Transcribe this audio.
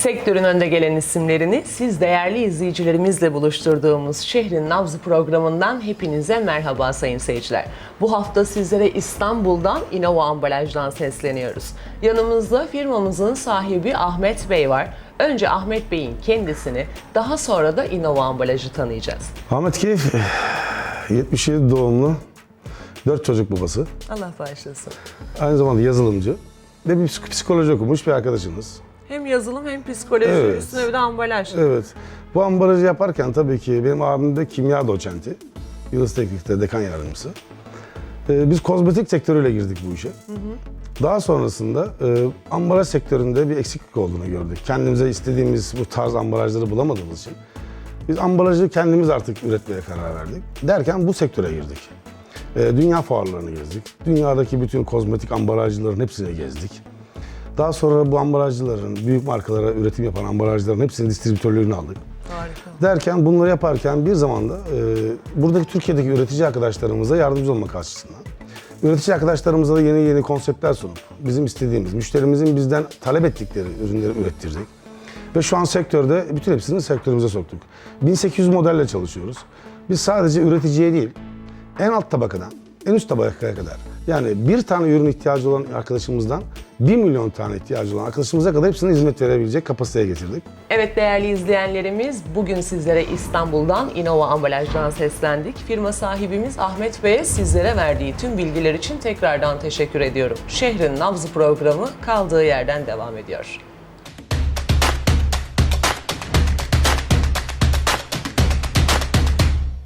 Sektörün önde gelen isimlerini siz değerli izleyicilerimizle buluşturduğumuz Şehrin Nabzı programından hepinize merhaba sayın seyirciler. Bu hafta sizlere İstanbul'dan Innova Ambalaj'dan sesleniyoruz. Yanımızda firmamızın sahibi Ahmet Bey var. Önce Ahmet Bey'in kendisini, daha sonra da Innova Ambalaj'ı tanıyacağız. Ahmet Keyif 77 doğumlu 4 çocuk babası. Allah bağışlasın. Aynı zamanda yazılımcı ve bir psik- psikoloji okumuş bir arkadaşımız. Hem yazılım hem psikoloji, Evet. üstüne bir de ambalaj. Evet. Bu ambalajı yaparken tabii ki benim abim de kimya doçenti. Yıldız Teknik'te dekan yardımcısı. Ee, biz kozmetik sektörüyle girdik bu işe. Daha sonrasında e, ambalaj sektöründe bir eksiklik olduğunu gördük. Kendimize istediğimiz bu tarz ambalajları bulamadığımız için biz ambalajı kendimiz artık üretmeye karar verdik. Derken bu sektöre girdik. E, dünya fuarlarını gezdik. Dünyadaki bütün kozmetik ambalajcıların hepsini gezdik. Daha sonra bu ambalajcıların, büyük markalara üretim yapan ambalajların hepsinin distribütörlüğünü aldık. Harika. Derken bunları yaparken bir zamanda e, buradaki Türkiye'deki üretici arkadaşlarımıza yardımcı olmak açısından üretici arkadaşlarımıza da yeni yeni konseptler sunup bizim istediğimiz, müşterimizin bizden talep ettikleri ürünleri ürettirdik. Ve şu an sektörde bütün hepsini sektörümüze soktuk. 1800 modelle çalışıyoruz. Biz sadece üreticiye değil, en alt tabakadan en üst tabakaya kadar yani bir tane ürün ihtiyacı olan arkadaşımızdan 1 milyon tane ihtiyacı olan arkadaşımıza kadar hepsine hizmet verebilecek kapasiteye getirdik. Evet değerli izleyenlerimiz, bugün sizlere İstanbul'dan Innova Ambalaj'dan seslendik. Firma sahibimiz Ahmet Bey'e sizlere verdiği tüm bilgiler için tekrardan teşekkür ediyorum. Şehrin Nabzı programı kaldığı yerden devam ediyor.